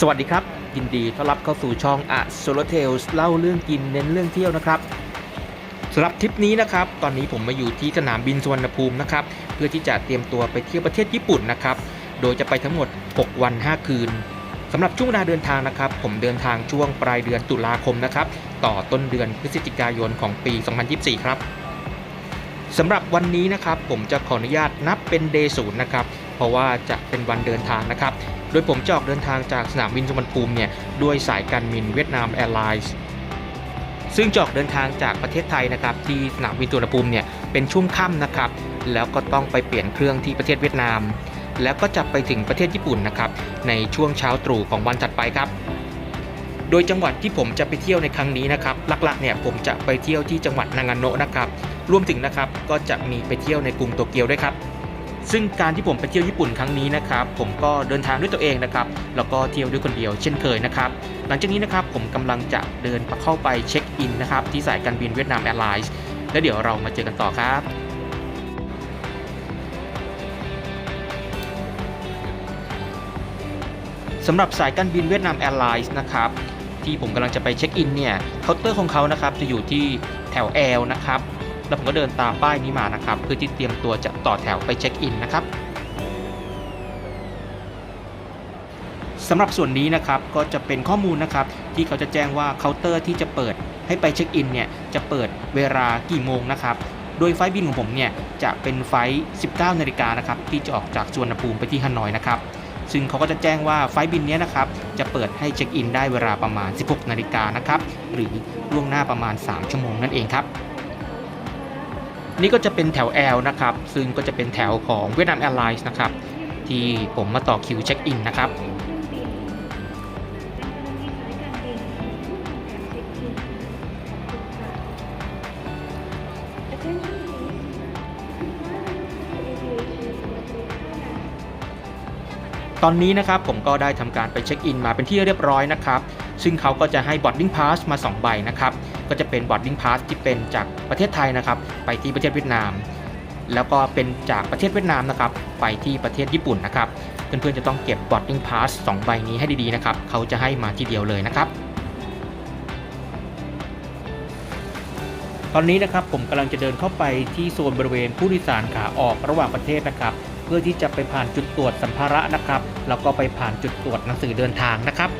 สวัสดีครับ ยินดีต้อนรับเข้าสู่ช่องอะโซโลเทลส์เล่าเรื่องกินเน้นเรื่องเที่ยวนะครับสำหรับทริปนี้นะครับ ตอนนี้ผมมาอยู่ที่สนามบินสุวรรณภูมินะครับ เพื่อที่จะเตรียมตัวไปเที่ยวประเทศญี่ปุ่นนะครับ โดยจะไปทั้งหมด 6 วัน 5 คืนสำหรับช่วงเวลาเดินทางนะครับ ผมเดินทางช่วงปลายเดือนตุลาคมนะครับ ต่อต้นเดือนพฤศจิกายนของปี 2024 ครับสำหรับวันนี้นะครับ ผมจะขออนุญาตนับเป็นเดย์ศูนย์นะครับ เพราะว่าจะเป็นวันเดินทางนะครับ โดยผมจะออกเดินทางจากสนามบินสุวรรณภูมิเนี่ยด้วยสายการบินเวียดนามแอร์ไลน์ซึ่งจออกเดินทางจากประเทศไทยนะครับที่สนามบินสุวรรณภูมิเนี่ยเป็นช่วงค่ำนะครับ แล้วก็ต้องไปเปลี่ยนเครื่องที่ประเทศเวียดนาม แล้วก็จะไปถึงประเทศญี่ปุ่นนะครับในช่วงเช้าตรู่ของวันถัดไปครับ โดยจังหวัดที่ผมจะไปเที่ยวในครั้งนี้นะครับหลักๆเนี่ยผมจะไปเที่ยวที่จังหวัดนางาโนะนะครับรวมถึงนะครับก็จะมีไปเที่ยวในกรุงโตเกียวด้วยครับ ซึ่งการที่ผมไปเที่ยวญี่ปุ่นครั้งนี้นะครับผมก็เดินทางด้วยตัวเองนะครับแล้วก็เที่ยวด้วยคนเดียวเช่นเคยนะครับหลังจากนี้นะครับผมกำลังจะเดินเข้าไปเช็คอินนะครับที่สายการบินเวียดนามแอร์ไลน์แล้วเดี๋ยวเรามาเจอกันต่อครับสำหรับสายการบินเวียดนามแอร์ไลน์นะครับที่ผมกำลังจะไปเช็คอินเนี่ยเคาน์เตอร์ของเขานะครับจะอยู่ที่แถวแอลนะครับ แล้วผมก็เดินตามป้ายนี้มานะครับ เพื่อที่เตรียมตัวจะต่อแถวไปเช็คอินนะครับสำหรับส่วนนี้นะครับก็จะเป็นข้อมูลนะครับที่เขาจะแจ้งว่าเคาน์เตอร์ที่จะเปิดให้ไปเช็คอินเนี่ยจะเปิดเวลากี่โมงนะครับโดยไฟบินของผมเนี่ยจะเป็นไฟ 19 นาฬิกานะครับที่จะออกจากสุวรรณภูมิไปที่ฮานอยนะครับซึ่งเขาก็จะแจ้งว่าไฟบินนี้นะครับจะเปิดให้เช็คอินได้เวลาประมาณ 16 นาฬิกานะครับหรือล่วงหน้าประมาณ 3 ชั่วโมงนั่นเองครับ นี่ก็จะเป็นแถว L นะครับ ซึ่งก็จะเป็นแถวของเวียดนามแอร์ไลน์นะครับ ที่ผมมาต่อคิวเช็คอินนะครับตอนนี้นะครับผมก็ได้ทำการไปเช็คอินมาเป็นที่เรียบร้อยนะครับ ซึ่งเขาก็จะให้ boarding pass มา 2 ใบนะครับ ก็จะเป็น boarding pass ที่เป็นจากประเทศไทยนะครับ ไปที่ประเทศเวียดนาม แล้วก็เป็นจากประเทศเวียดนามนะครับ ไปที่ประเทศญี่ปุ่นนะครับ เพื่อนๆจะต้องเก็บ boarding pass 2ใบนี้ให้ดีๆนะครับ เขาจะให้มาทีเดียวเลยนะครับตอนนี้นะครับผมกำลังจะเดินเข้าไปที่โซนบริเวณผู้โดยสารขาออกระหว่างประเทศนะครับ เพื่อที่จะไปผ่านจุดตรวจสัมภาระนะครับแล้วก็ไปผ่านจุดตรวจหนังสือเดินทางนะครับ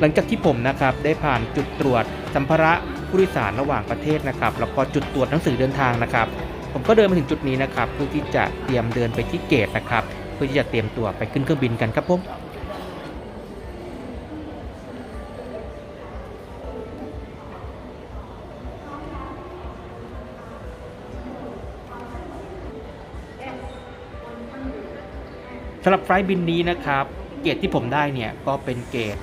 หลังจากที่ผมนะครับได้ผ่านจุดตรวจสัมภาระผู้โดยสารระหว่างประเทศนะครับแล้วก็จุดตรวจหนังสือเดินทางนะครับ ผมก็เดินมาถึงจุดนี้นะครับเพื่อที่จะเตรียมเดินไปที่เกตนะครับ เพื่อที่จะเตรียมตัวไปขึ้นเครื่องบินกันครับผมสำหรับไฟล์บินนี้นะครับ เกรดที่ผมได้เนี่ยก็เป็นเกรด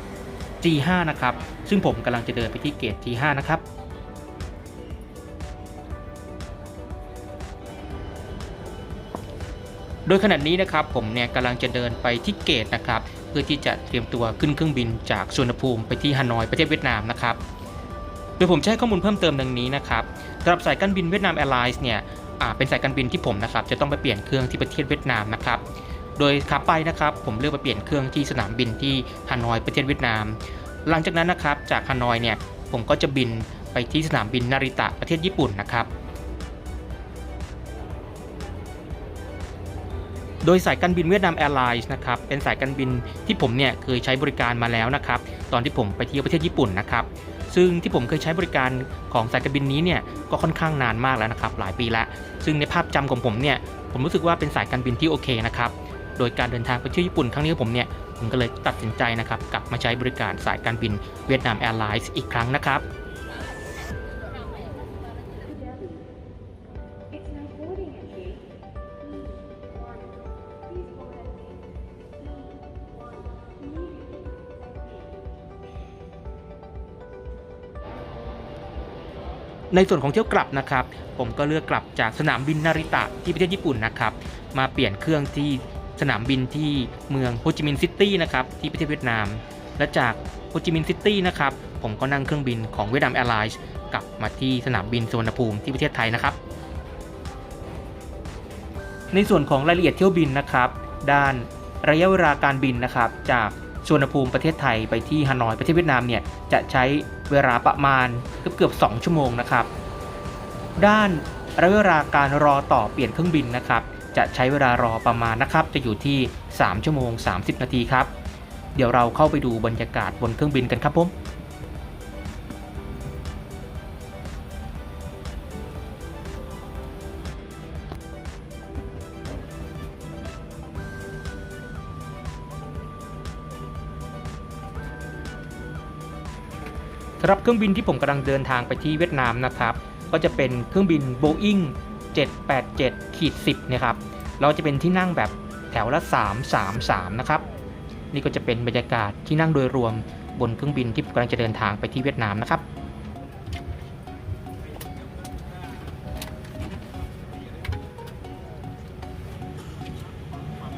G5 นะครับ ซึ่งผมกำลังจะเดินไปที่เกรด G5 นะครับโดยขณะนี้นะครับผมเนี่ยกำลังจะเดินไปที่เกตนะครับ เพื่อที่จะเตรียมตัวขึ้นเครื่องบินจากสุวรรณภูมิไปที่ฮานอยประเทศเวียดนามนะครับ โดยผมจะให้ข้อมูลเพิ่มเติมดังนี้นะครับสำหรับสายการบินเวียดนามแอร์ไลน์เนี่ยเป็นสายการบินที่ผมนะครับจะต้องไปเปลี่ยนเครื่องที่ประเทศเวียดนามนะครับ โดยขาไปนะครับผมเลือกไปเปลี่ยนเครื่องที่สนามบินที่ฮานอยประเทศเวียดนาม หลังจากนั้นนะครับจากฮานอยเนี่ยผมก็จะบินไปที่สนามบินนาริตะประเทศญี่ปุ่นนะครับ โดยสายการบินเวียดนามแอร์ไลน์นะครับเป็นสายการบินที่ผมเนี่ยเคยใช้บริการมาแล้วนะครับ ตอนที่ผมไปเที่ยวประเทศญี่ปุ่นนะครับซึ่งที่ผมเคยใช้บริการของสายการบินนี้เนี่ยก็ค่อนข้างนานมากแล้วนะครับ หลายปีแล้ว ซึ่งในภาพจำของผมเนี่ยผมรู้สึกว่าเป็นสายการบินที่โอเคนะครับ โดยการเดินทางไปเที่ยวญี่ปุ่นครั้งนี้ของผมเนี่ยผมก็เลยตัดสินใจนะครับกลับมาใช้บริการสายการบินเวียดนามแอร์ไลน์อีกครั้งนะครับในส่วนของเที่ยวกลับนะครับ ผมก็เลือกกลับจากสนามบินนาริตะที่ประเทศญี่ปุ่นนะครับ มาเปลี่ยนเครื่องที่ สนามบินที่เมืองโฮจิมินห์ซิตี้นะครับที่ประเทศเวียดนาม และจากโฮจิมินห์ซิตี้นะครับผมก็นั่งเครื่องบินของเวียดนามแอร์ไลน์กลับมาที่สนามบินสุวรรณภูมิที่ประเทศไทยนะครับ ในส่วนของรายละเอียดเที่ยวบินนะครับ ด้านระยะเวลาการบินนะครับ จากสุวนภูมิประเทศไทยไปที่ฮานอยประเทศเวียดนามเนี่ยจะใช้เวลาประมาณเกือบเกือบ2ชั่วโมงนะครับ ด้านระยะเวลาการรอต่อเปลี่ยนเครื่องบินนะครับ จะใช้เวลารอประมาณนะครับ จะอยู่ที่ 3 ชั่วโมง 30 นาทีครับ เดี๋ยวเราเข้าไปดูบรรยากาศบนเครื่องบินกันครับผมสำหรับเครื่องบินที่ผมกำลังเดินทางไปที่เวียดนามนะครับ ก็จะเป็นเครื่องบิน Boeing 787ขีด10นะครับ เราจะเป็นที่นั่งแบบแถวละ 333 นะครับ นี่ก็จะเป็นบรรยากาศที่นั่งโดยรวมบนเครื่องบินที่กำลังจะเดินทางไปที่เวียดนามนะครับ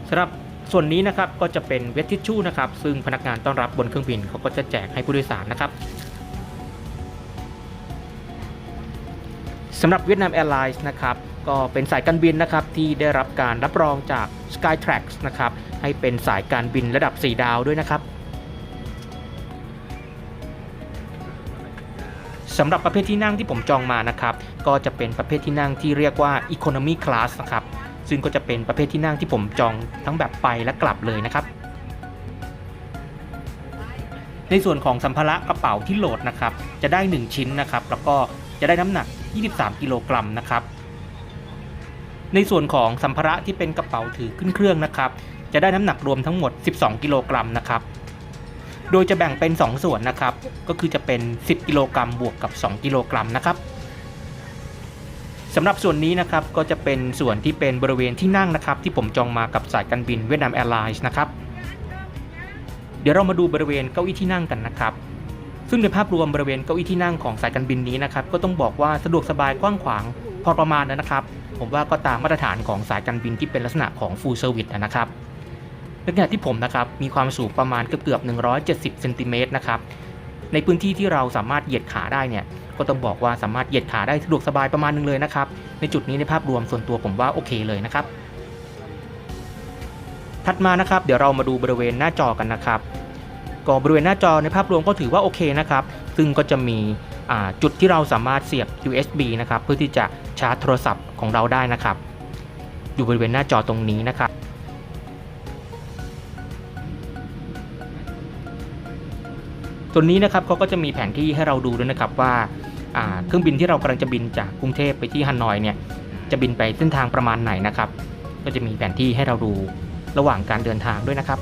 สำหรับส่วนนี้นะครับก็จะเป็นเวททิชชู่นะครับ ซึ่งพนักงานต้อนรับบนเครื่องบินเขาก็จะแจกให้ผู้โดยสารนะครับ สำหรับเวียดนามแอร์ไลน์นะครับก็เป็นสายการบินนะครับที่ได้รับการรับรองจาก Skytrax นะครับให้เป็นสายการบินระดับ 4 ดาวด้วยนะครับสำหรับประเภทที่นั่งที่ผมจองมานะครับก็จะเป็นประเภทที่นั่งที่เรียกว่า Economy Class นะครับซึ่งก็จะเป็นประเภทที่นั่งที่ผมจองทั้งแบบไปและกลับเลยนะครับในส่วนของสัมภาระกระเป๋าที่โหลดนะครับจะได้ 1 ชิ้นนะครับแล้วก็ จะได้น้ำหนัก 23 กิโลกรัมนะครับ ในส่วนของสัมภาระที่เป็นกระเป๋าถือขึ้นเครื่องนะครับ จะได้น้ำหนักรวมทั้งหมด 12 กิโลกรัมนะครับ โดยจะแบ่งเป็น 2 ส่วนนะครับ ก็คือจะเป็น 10 กิโลกรัมบวกกับ 2 กิโลกรัมนะครับสำหรับส่วนนี้นะครับก็จะเป็นส่วนที่เป็นบริเวณที่นั่งนะครับ ที่ผมจองมากับสายการบินเวียดนามแอร์ไลน์นะครับ เดี๋ยวเรามาดูบริเวณเก้าอี้ที่นั่งกันนะครับ ซึ่งในภาพรวมบริเวณเก้าอี้ที่นั่งของสายการบินนี้นะครับก็ต้องบอกว่าสะดวกสบายกว้างขวางพอประมาณนะครับ ผมว่าก็ตามมาตรฐานของสายการบินที่เป็นลักษณะของ full service นะครับในขณะที่ผมนะครับมีความสูงประมาณเกือบเกือบ170เซนติเมตรนะครับในพื้นที่ที่เราสามารถเหยียดขาได้เนี่ยก็ต้องบอกว่าสามารถเหยียดขาได้สะดวกสบายประมาณนึงเลยนะครับในจุดนี้ในภาพรวมส่วนตัวผมว่าโอเคเลยนะครับถัดมานะครับเดี๋ยวเรามาดูบริเวณหน้าจอกันนะครับ ก็บริเวณหน้าจอในภาพรวมก็ถือว่าโอเคนะครับ ซึ่งก็จะมีจุดที่เราสามารถเสียบ USB นะครับ เพื่อที่จะชาร์จโทรศัพท์ของเราได้นะครับ อยู่บริเวณหน้าจอตรงนี้นะครับส่วนนี้นะครับเขาก็จะมีแผนที่ให้เราดูด้วยนะครับว่าอ่าเครื่องบินที่เรากำลังจะบินจากกรุงเทพไปที่ฮานอยเนี่ยจะบินไปเส้นทางประมาณไหนนะครับ ก็จะมีแผนที่ให้เราดูระหว่างการเดินทางด้วยนะครับ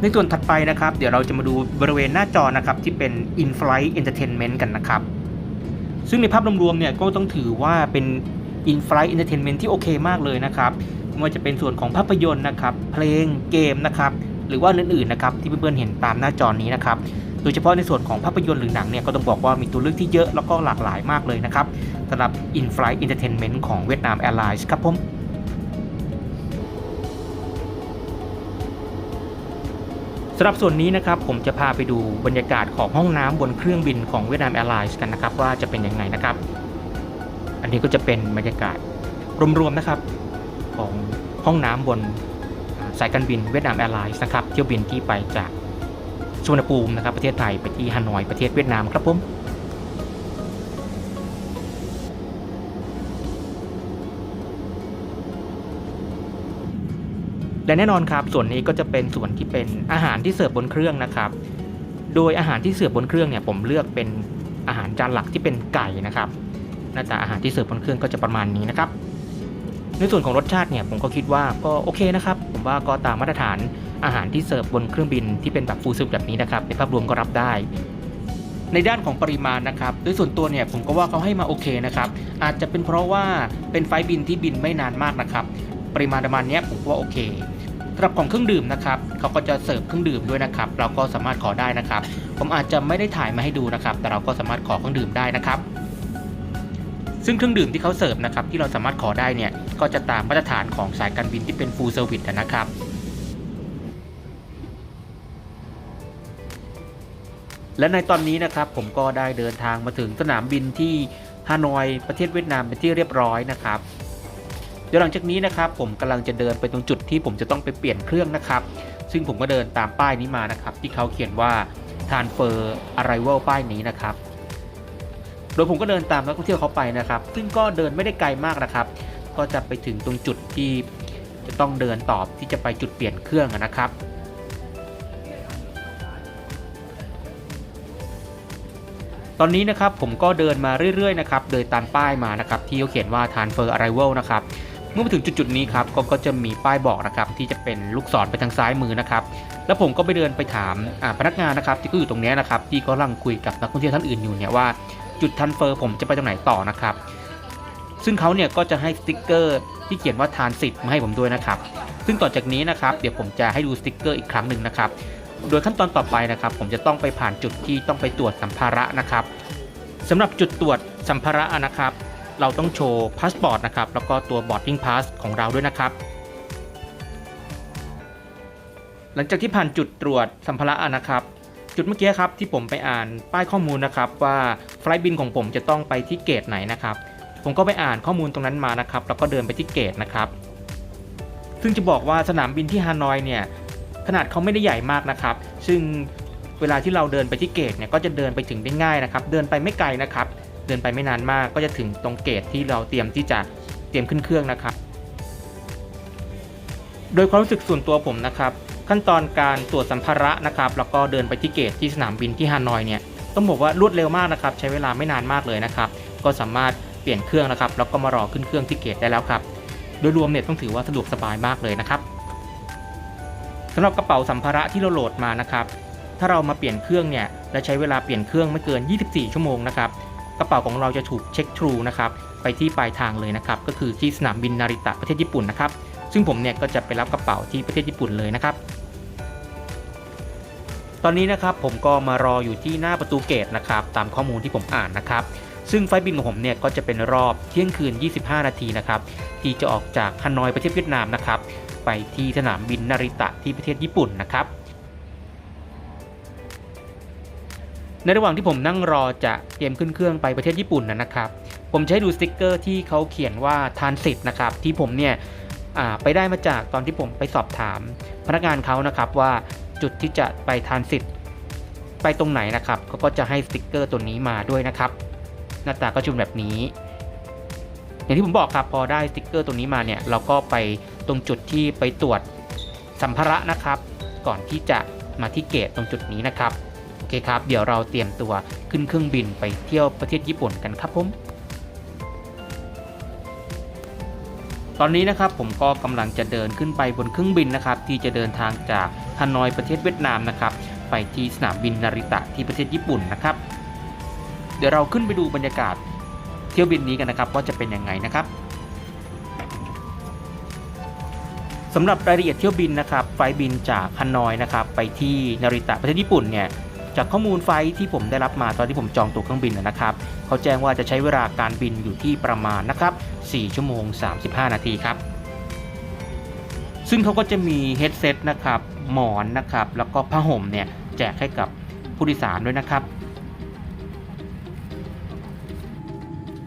ในส่วนถัดไปนะครับ เดี๋ยวเราจะมาดูบริเวณหน้าจอนะครับที่เป็น in-flight entertainment กันนะครับ ซึ่งในภาพรวมๆเนี่ยก็ต้องถือว่าเป็น in-flight entertainment ที่โอเคมากเลยนะครับไม่ว่าจะเป็นส่วนของภาพยนตร์นะครับ เพลงเกมนะครับหรือว่าอื่นๆนะครับที่เพื่อนๆเห็นตามหน้าจอนี้นะครับโดยเฉพาะในส่วนของภาพยนตร์หรือหนังเนี่ยก็ต้องบอกว่ามีตัวเลือกที่เยอะแล้วก็หลากหลายมากเลยนะครับสำหรับ in-flight entertainment ของเวียดนามแอร์ไลน์ครับผม สำหรับส่วนนี้นะครับผมจะพาไปดูบรรยากาศของห้องน้ำบนเครื่องบินของเวียดนามแอร์ไลน์กันนะครับว่าจะเป็นยังไงนะครับ อันนี้ก็จะเป็นบรรยากาศรวมๆนะครับของห้องน้ำบนสายการบินเวียดนามแอร์ไลน์นะครับเที่ยวบินที่ไปจากสุวรรณภูมินะครับประเทศไทยไปที่ฮานอยประเทศเวียดนามครับผม และแน่นอนครับ ส่วนนี้ก็จะเป็นส่วนที่เป็นอาหารที่เสิร์ฟบนเครื่องนะครับ โดยอาหารที่เสิร์ฟบนเครื่องเนี่ยผมเลือกเป็นอาหารจานหลักที่เป็นไก่นะครับ หน้าตาอาหารที่เสิร์ฟบนเครื่องก็จะประมาณนี้นะครับ ในส่วนของรสชาติเนี่ยผมก็คิดว่าก็โอเคนะครับ ผมว่าก็ตามมาตรฐานอาหารที่เสิร์ฟบนเครื่องบินที่เป็นแบบฟูลซิลแบบนี้นะครับในภาพรวมก็รับได้ ในด้านของปริมาณนะครับโดยส่วนตัวเนี่ยผมก็ว่าเขาให้มาโอเคนะครับ อาจจะเป็นเพราะว่าเป็นไฟล์บินที่บินไม่นานมากนะครับ ปริมาณประมาณนี้ผมว่าโอเคำหรับของเครื่องดื่มนะครับเขาก็จะเสิร์ฟเครื่องดื่มด้วยนะครับ เราก็สามารถขอได้นะครับ ผมอาจจะไม่ได้ถ่ายมาให้ดูนะครับ แต่เราก็สามารถขอเครื่องดื่มได้นะครับ ซึ่งเครื่องดื่มที่เขาเสิร์ฟนะครับ ที่เราสามารถขอได้เนี่ยก็จะตามมาตรฐานของสายการบินที่เป็น full service นะครับและในตอนนี้นะครับผมก็ได้เดินทางมาถึงสนามบินที่ฮานอยประเทศเวียดนามเป็นที่เรียบร้อยนะครับ เดี๋ยวหลังจากนี้นะครับผมกำลังจะเดินไปตรงจุดที่ผมจะต้องไปเปลี่ยนเครื่องนะครับ ซึ่งผมก็เดินตามป้ายนี้มานะครับ ที่เขาเขียนว่า transfer arrival ป้ายนี้นะครับ โดยผมก็เดินตามนักท่องเที่ยวเขาไปนะครับ ซึ่งก็เดินไม่ได้ไกลมากนะครับ ก็จะไปถึงตรงจุดที่จะต้องเดินต่อที่จะไปจุดเปลี่ยนเครื่องนะครับตอนนี้นะครับผมก็เดินมาเรื่อยๆนะครับ เดินตามป้ายมานะครับ ที่เขาเขียนว่า transfer arrival นะครับ เมื่อมาถึงจุดๆนี้ครับก็ก็จะมีป้ายบอกนะครับที่จะเป็นลูกศรไปทางซ้ายมือนะครับแล้วผมก็ไปเดินไปถามพนักงานนะครับที่ก็อยู่ตรงนี้นะครับที่กำลังคุยกับนักท่องเที่ยวท่านอื่นอยู่เนี่ยว่าจุด transfer ผมจะไปตรงไหนต่อนะครับ ซึ่งเขาเนี่ยก็จะให้สติ๊กเกอร์ที่เขียนว่าทานสิทธิ์มาให้ผมด้วยนะครับ ซึ่งต่อจากนี้นะครับเดี๋ยวผมจะให้ดูสติ๊กเกอร์อีกครั้งหนึ่งนะครับ โดยขั้นตอนต่อไปนะครับ ผมจะต้องไปผ่านจุดที่ต้องไปตรวจสัมภาระนะครับสำหรับจุดตรวจสัมภาระนะครับ เราต้องโชว์พาสปอร์ตนะครับแล้วก็ตัว boarding pass ของเราด้วยนะครับ หลังจากที่ผ่านจุดตรวจสัมภาระนะครับ จุดเมื่อกี้ครับที่ผมไปอ่านป้ายข้อมูลนะครับ ว่าไฟล์บินของผมจะต้องไปที่เกตไหนนะครับ ผมก็ไปอ่านข้อมูลตรงนั้นมานะครับแล้วก็เดินไปที่เกตนะครับ ซึ่งจะบอกว่าสนามบินที่ฮานอยเนี่ยขนาดเขาไม่ได้ใหญ่มากนะครับ ซึ่งเวลาที่เราเดินไปที่เกตเนี่ยก็จะเดินไปถึงได้ง่ายนะครับ เดินไปไม่ไกลนะครับ ดินไปไม่นานมาก ก็จะถึงตรงเกตที่เราเตรียมที่จะเตรียมขึ้นเครื่องนะครับ โดยความรู้สึกส่วนตัวผมนะครับ ขั้นตอนการตรวจสัมภาระนะครับ แล้วก็เดินไปที่เกตที่สนามบินที่ฮานอยเนี่ยต้องบอกว่ารวดเร็วมากนะครับ ใช้เวลาไม่นานมากเลยนะครับ ก็สามารถเปลี่ยนเครื่องนะครับ แล้วก็มารอขึ้นเครื่องที่เกตได้แล้วครับ โดยรวมเนี่ยต้องถือว่าสะดวกสบายมากเลยนะครับสำหรับกระเป๋าสัมภาระที่เราโหลดมานะครับ ถ้าเรามาเปลี่ยนเครื่องเนี่ยและใช้เวลาเปลี่ยนเครื่องไม่เกิน 24 ชั่วโมงนะครับ กระเป๋าของเราจะถูกเช็คทรูนะครับไปที่ปลายทางเลยนะครับก็คือที่สนามบินนาริตะประเทศญี่ปุ่นนะครับซึ่งผมเนี่ยก็จะไปรับกระเป๋าที่ประเทศญี่ปุ่นเลยนะครับ ตอนนี้นะครับผมก็มารออยู่ที่หน้าประตูเกตนะครับตามข้อมูลที่ผมอ่านนะครับ ซึ่งไฟบินของผมเนี่ยก็จะเป็นรอบเที่ยงคืน 25 นาทีนะครับที่จะออกจากฮานอยประเทศเวียดนามนะครับไปที่สนามบินนาริตะที่ประเทศญี่ปุ่นนะครับ ในระหว่างที่ผมนั่งรอจะเตรียมขึ้นเครื่องไปประเทศญี่ปุ่นนะนะครับ ผมใช้ดูสติกเกอร์ที่เขาเขียนว่าทานสิทธ์นะครับที่ผมเนี่ยไปได้มาจากตอนที่ผมไปสอบถาม พนักงานเขานะครับว่าจุดที่จะไปทานสิทธ์ไปตรงไหนนะครับเขาก็จะให้สติกเกอร์ตัวนี้มาด้วยนะครับ หน้าตาก็จะเป็นแบบนี้ อย่างที่ผมบอกครับพอได้สติกเกอร์ตัวนี้มาเนี่ยเราก็ไปตรงจุดที่ไปตรวจสัมภาระนะครับ ก่อนที่จะมาที่เกตตรงจุดนี้นะครับ โอเคครับ เดี๋ยวเราเตรียมตัวขึ้นเครื่องบินไปเที่ยวประเทศญี่ปุ่นกันครับผม ตอนนี้นะครับผมก็กำลังจะเดินขึ้นไปบนเครื่องบินนะครับ ที่จะเดินทางจากฮานอยประเทศเวียดนามนะครับ ไปที่สนามบินนาริตะที่ประเทศญี่ปุ่นนะครับ เดี๋ยวเราขึ้นไปดูบรรยากาศเที่ยวบินนี้กันนะครับว่าจะเป็นยังไงนะครับสำหรับรายละเอียดเที่ยวบินนะครับ ไฟบินจากฮานอยนะครับ ไปที่นาริตะประเทศญี่ปุ่นเนี่ย จากข้อมูลไฟที่ผมได้รับมาตอนที่ผมจองตั๋วเครื่องบินนะครับเขาแจ้งว่าจะใช้เวลาการบินอยู่ที่ประมาณนะครับ 4 ชั่วโมง 35 นาทีครับ ซึ่งเขาก็จะมีเฮดเซตนะครับหมอนนะครับ แล้วก็ผ้าห่มเนี่ยแจกให้กับผู้โดยสารด้วยนะครับ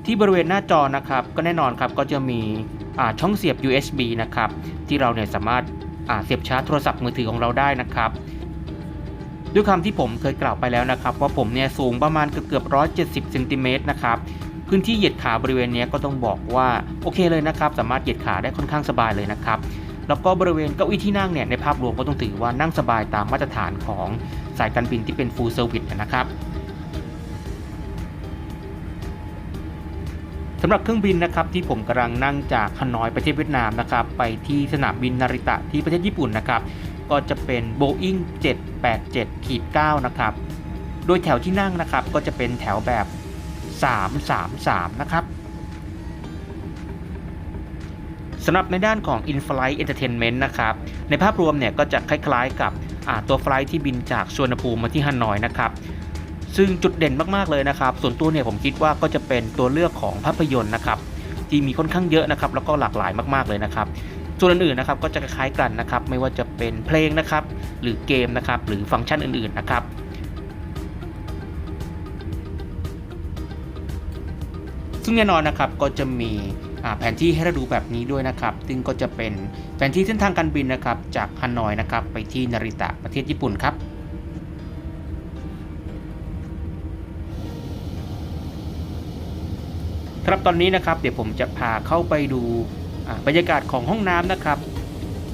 ที่บริเวณหน้าจอนะครับก็แน่นอนครับก็จะมีอ่าช่องเสียบ USB นะครับที่เราเนี่ยสามารถอ่าเสียบชาร์จโทรศัพท์มือถือของเราได้นะครับ ด้วยคำที่ผมเคยกล่าวไปแล้วนะครับว่าผมเนี่ยสูงประมาณเกือบเกือบ170เซนติเมตรนะครับพื้นที่เหยียดขาบริเวณนี้ก็ต้องบอกว่าโอเคเลยนะครับ สามารถเหยียดขาได้ค่อนข้างสบายเลยนะครับแล้วก็บริเวณเก้าอี้ที่นั่งเนี่ยในภาพรวมก็ต้องถือว่านั่งสบายตามมาตรฐานของสายการบินที่เป็น full service นะครับสำหรับเครื่องบินนะครับที่ผมกำลังนั่งจากฮานอยประเทศเวียดนามนะครับไปที่สนามบินนาริตะที่ประเทศญี่ปุ่นนะครับ ก็จะเป็น Boeing 787ขีด9นะครับ โดยแถวที่นั่งนะครับก็จะเป็นแถวแบบ 333 นะครับสำหรับในด้านของ In-Flight Entertainment นะครับ ในภาพรวมเนี่ยก็จะคล้ายๆกับตัวไฟลท์ที่บินจากสวนภูมิมาที่ฮานอยนะครับ ซึ่งจุดเด่นมากๆเลยนะครับ ส่วนตัวเนี่ยผมคิดว่าก็จะเป็นตัวเลือกของภาพยนตร์นะครับ ที่มีค่อนข้างเยอะนะครับ แล้วก็หลากหลายมากๆเลยนะครับ ส่วนอื่นๆนะครับก็จะคล้ายกันนะครับ ไม่ว่าจะเป็นเพลงนะครับ หรือเกมนะครับ หรือฟังก์ชันอื่นๆนะครับซึ่งแน่นอนนะครับก็จะมีแผนที่ให้เราดูแบบนี้ด้วยนะครับ ซึ่งก็จะเป็นแผนที่เส้นทางการบินนะครับ จากฮานอยนะครับ ไปที่นาริตะประเทศญี่ปุ่นครับครับตอนนี้นะครับเดี๋ยวผมจะพาเข้าไปดู บรรยากาศของห้องน้ำนะครับ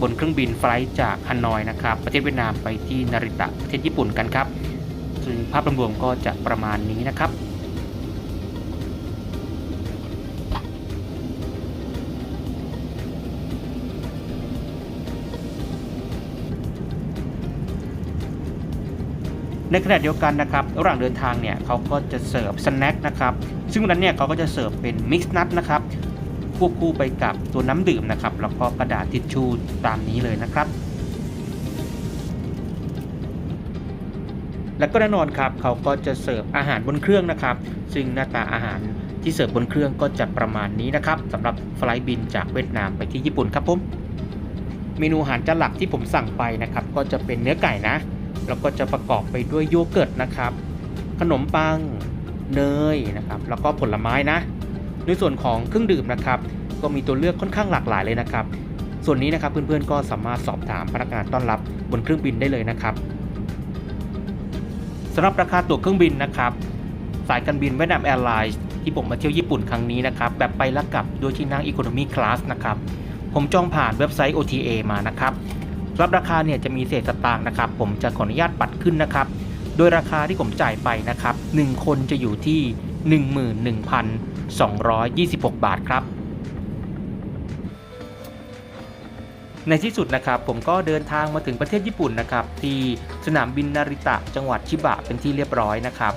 บนเครื่องบินไฟล์จากฮานอยนะครับ ประเทศเวียดนามไปที่นาริตะประเทศญี่ปุ่นกันครับ ซึ่งภาพรวมก็จะประมาณนี้นะครับในขณะเดียวกันนะครับระหว่างเดินทางเนี่ยเขาก็จะเสิร์ฟสแน็คนะครับซึ่งวันนั้นเนี่ยเขาก็จะเสิร์ฟเป็นมิกซ์นัทนะครับ ควบคู่ไปกับตัวน้ำดื่มนะครับ แล้วก็กระดาษทิชชู่ตามนี้เลยนะครับ และก็แน่นอนครับเขาก็จะเสิร์ฟอาหารบนเครื่องนะครับ ซึ่งหน้าตาอาหารที่เสิร์ฟบนเครื่องก็จะประมาณนี้นะครับสำหรับไฟล์บินจากเวียดนามไปที่ญี่ปุ่นครับผมเมนูอาหารจานหลักที่ผมสั่งไปนะครับ ก็จะเป็นเนื้อไก่นะ แล้วก็จะประกอบไปด้วยโยเกิร์ตนะครับ ขนมปังเนยนะครับ แล้วก็ผลไม้นะ ในส่วนของเครื่องดื่มนะครับก็มีตัวเลือกค่อนข้างหลากหลายเลยนะครับ ส่วนนี้นะครับเพื่อนๆก็สามารถสอบถามพนักงานต้อนรับบนเครื่องบินได้เลยนะครับสำหรับราคาตั๋วเครื่องบินนะครับสายการบินเวียดนามแอร์ไลน์ที่ผมมาเที่ยวญี่ปุ่นครั้งนี้นะครับแบบไปและกลับด้วยที่นั่งอีโคโนมีคลาสนะครับผมจองผ่านเว็บไซต์ OTA มานะครับรับราคาเนี่ยจะมีเศษสตางค์นะครับผมจะขออนุญาตปัดขึ้นนะครับ โดยราคาที่ผมจ่ายไปนะครับ1คนจะอยู่ที่ 11,226 บาทครับ ในที่สุดนะครับผมก็เดินทางมาถึงประเทศญี่ปุ่นนะครับ ที่สนามบินนาริตะจังหวัดชิบะเป็นที่เรียบร้อยนะครับ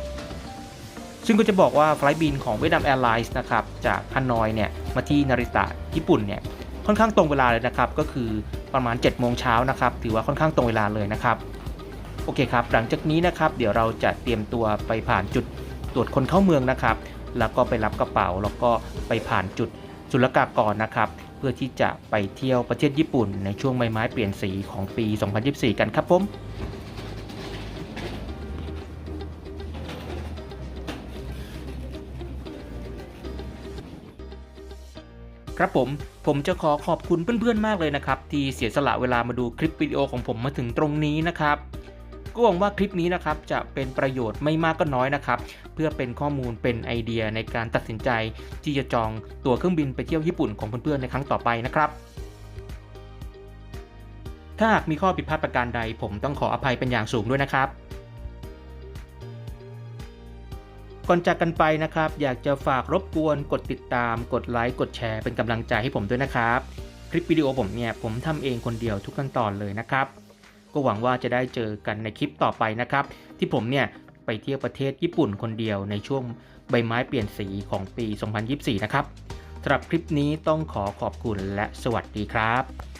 ซึ่งก็จะบอกว่าไฟล์บินของเวียดนามแอร์ไลน์นะครับจากฮานอยเนี่ยมาที่นาริตะญี่ปุ่นเนี่ยค่อนข้างตรงเวลาเลยนะครับ ก็คือประมาณ7โมงเช้านะครับ ถือว่าค่อนข้างตรงเวลาเลยนะครับ โอเคครับ หลังจากนี้นะครับ เดี๋ยวเราจะเตรียมตัวไปผ่านจุด ตรวจคนเข้าเมืองนะครับ แล้วก็ไปรับกระเป๋าแล้วก็ไปผ่านจุดศุลกากรนะครับ เพื่อที่จะไปเที่ยวประเทศญี่ปุ่น ในช่วงใบไม้เปลี่ยนสีของปี 2024 กันครับผมครับผม ผมจะขอขอบคุณเพื่อนๆ มากเลยนะครับ ที่เสียสละเวลามาดูคลิปวิดีโอของผมมาถึงตรงนี้นะครับ ก็หวังว่าคลิปนี้นะครับจะเป็นประโยชน์ไม่มากก็น้อยนะครับ เพื่อเป็นข้อมูลเป็นไอเดียในการตัดสินใจ ที่จะจองตั๋วเครื่องบินไปเที่ยวญี่ปุ่นของเพื่อนๆในครั้งต่อไปนะครับถ้าหากมีข้อผิดพลาดประการใด ผมต้องขออภัยเป็นอย่างสูงด้วยนะครับ ก่อนจากกันไปนะครับ อยากจะฝากรบกวนกดติดตาม กดไลค์กดแชร์เป็นกำลังใจให้ผมด้วยนะครับ คลิปวิดีโอผมเนี่ยผมทำเองคนเดียวทุกขั้นตอนเลยนะครับ ก็หวังว่าจะได้เจอกันในคลิปต่อไปนะครับ ที่ผมเนี่ยไปเที่ยวประเทศญี่ปุ่นคนเดียวในช่วงใบไม้เปลี่ยนสีของปี 2024 นะครับสำหรับคลิปนี้ต้องขอขอบคุณและสวัสดีครับ